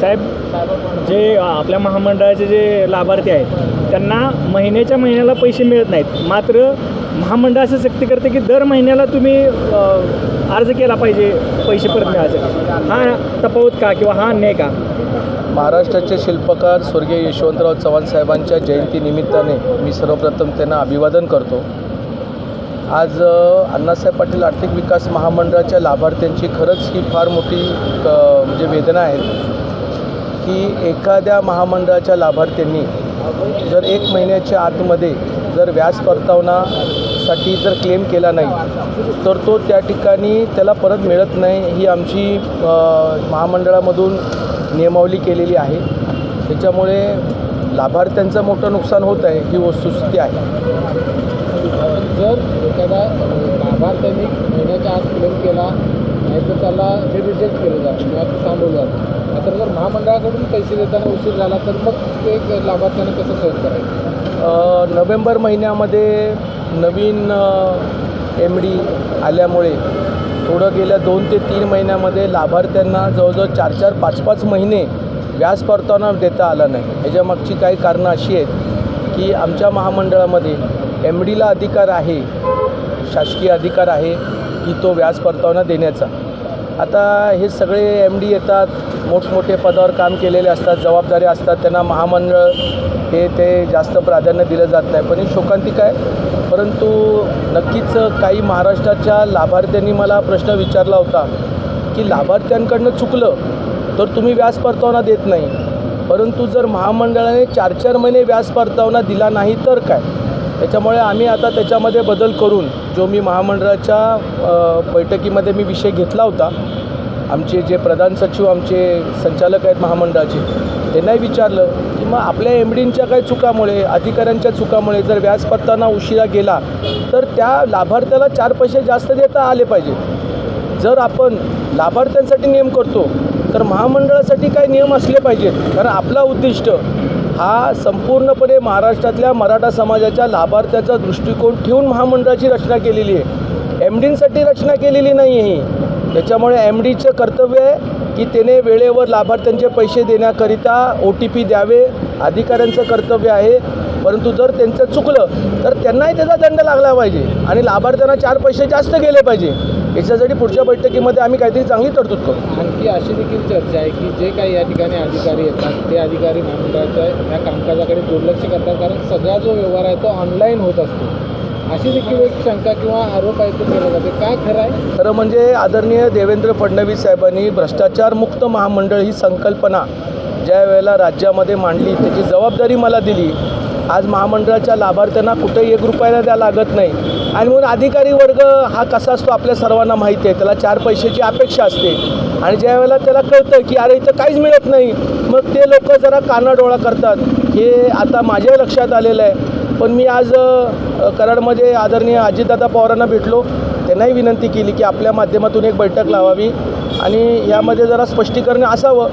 साहेब जे आपल्या महामंडळाचे जे लाभार्थी आहेत त्यांना महिन्याच्या महिन्याला पैसे मिळत नाहीत. मात्र महामंडळ असं सक्ती करते की दर महिन्याला तुम्ही अर्ज केला पाहिजे पैसे परत मिळायचे. हा तफावत का किंवा हा अन्याय का? महाराष्ट्राचे शिल्पकार स्वर्गीय यशवंतराव चव्हाण साहेबांच्या जयंतीनिमित्ताने मी सर्वप्रथम त्यांना अभिवादन करतो. आज अण्णासाहेब पाटील आर्थिक विकास महामंडळाच्या लाभार्थ्यांची खरंच ही फार मोठी म्हणजे वेदना आहे की एखाद्या महामंडळाच्या लाभार्थ्यांनी जर एक महिन्याच्या आतमध्ये जर व्याज परतावनासाठी जर क्लेम केला नाही तर तो त्या ठिकाणी त्याला परत मिळत नाही ही आमची महामंडळामधून नियमावली केलेली आहे. त्याच्यामुळे लाभार्थ्यांचं मोठं नुकसान होत आहे ही वस्तुस्थिती आहे. जर एखादा लाभार्थ्यांनी महिन्याच्या आत क्लेम केला त्याला हे रिजेक्ट केलं जातं किंवा ते थांबवलं जातं. मात्र जर महामंडळाकडून पैसे देताना उशीर झाला तर मग ते लाभार्थ्यानं कसं सहन करायचं? नोव्हेंबर महिन्यामध्ये नवीन एम डी आल्यामुळे थोडं गेल्या दोन ते तीन महिन्यामध्ये लाभार्थ्यांना जवळजवळ चार चार पाच पाच महिने व्याज परतावा देता आला नाही. ह्याच्यामागची काही कारणं अशी आहेत की आमच्या महामंडळामध्ये एम डीला अधिकार आहे शासकीय अधिकार आहे की तो व्याज परतावा देण्याचा. आता हे सगळे एम डी येतात मोठमोठे पदावर काम केलेले असतात जबाबदारी असतात त्यांना महामंडळ हे ते जास्त प्राधान्य दिलं जात नाही. पण ही शोकांतिक आहे. परंतु नक्कीच काही महाराष्ट्राच्या लाभार्थ्यांनी मला प्रश्न विचारला होता की लाभार्थ्यांकडनं चुकलं तर तुम्ही व्याज परतावना देत नाही. परंतु जर महामंडळाने चार चार महिने व्याज परतावना दिला नाही तर काय? त्याच्यामुळे आम्ही आता त्याच्यामध्ये बदल करून जो मी महामंडळाच्या बैठकीमध्ये मी विषय घेतला होता आमचे जे प्रधान सचिव आमचे संचालक आहेत महामंडळाचे त्यांनाही विचारलं की मग आपल्या एम डींच्या काही चुकामुळे अधिकाऱ्यांच्या चुकामुळे जर व्याजपत्ताना उशिरा गेला तर त्या लाभार्थ्याला चार पैसे जास्त देता आले पाहिजे. जर आपण लाभार्थ्यांसाठी नियम करतो तर महामंडळासाठी काही नियम असले पाहिजेत. कारण आपला उद्दिष्ट हा संपूर्णपणे महाराष्ट्रातल्या मराठा समाजाच्या लाभार्थ्याचा दृष्टिकोन ठेवून महामंडळाची रचना केलेली आहे. एम डींसाठी रचना केलेली नाही आहे त्याच्यामुळे एम डीचं कर्तव्य आहे की त्याने वेळेवर लाभार्थ्यांचे पैसे देण्याकरिता ओ टी पी द्यावे अधिकाऱ्यांचं कर्तव्य आहे. परंतु जर त्यांचं चुकलं तर त्यांनाही त्याचा दंड लागला पाहिजे आणि लाभार्थ्यांना चार पैसे जास्त गेले पाहिजे. याच्यासाठी पुढच्या बैठकीमध्ये आम्ही काहीतरी चांगली तरतूद करू. आणखी अशी देखील चर्चा आहे की जे काही या ठिकाणी अधिकारी येतात ते अधिकारी महामंडळाच्या या कामकाजाकडे दुर्लक्ष करतात कारण सगळा जो व्यवहार आहे तो ऑनलाईन होत असतो. अशी देखील एक शंका किंवा आरोप आहे तो केला जाते काय खरं आहे? खरं म्हणजे आदरणीय देवेंद्र फडणवीस साहेबांनी भ्रष्टाचार मुक्त महामंडळ ही संकल्पना ज्या वेळेला राज्यामध्ये मांडली त्याची जबाबदारी मला दिली आज महामंडळाच्या लाभार्थ्यांना कुठेही एक रुपयाला द्या लागत नाही. आणि म्हणून अधिकारी वर्ग हा कसा असतो आपल्या सर्वांना माहिती आहे. त्याला चार पैशाची अपेक्षा असते. आणि ज्या वेळेला त्याला कळतं की अरे इथं काहीच मिळत नाही मग ते लोक जरा कानाडोळा करतात. हे आता माझ्या लक्षात आलेलं आहे. पण मी आज कराडमध्ये आदरणीय अजितदादा पवारांना भेटलो. त्यांनाही विनंती केली की आपल्या माध्यमातून एक बैठक लावावी. आणि यामध्ये जरा स्पष्टीकरण असावं.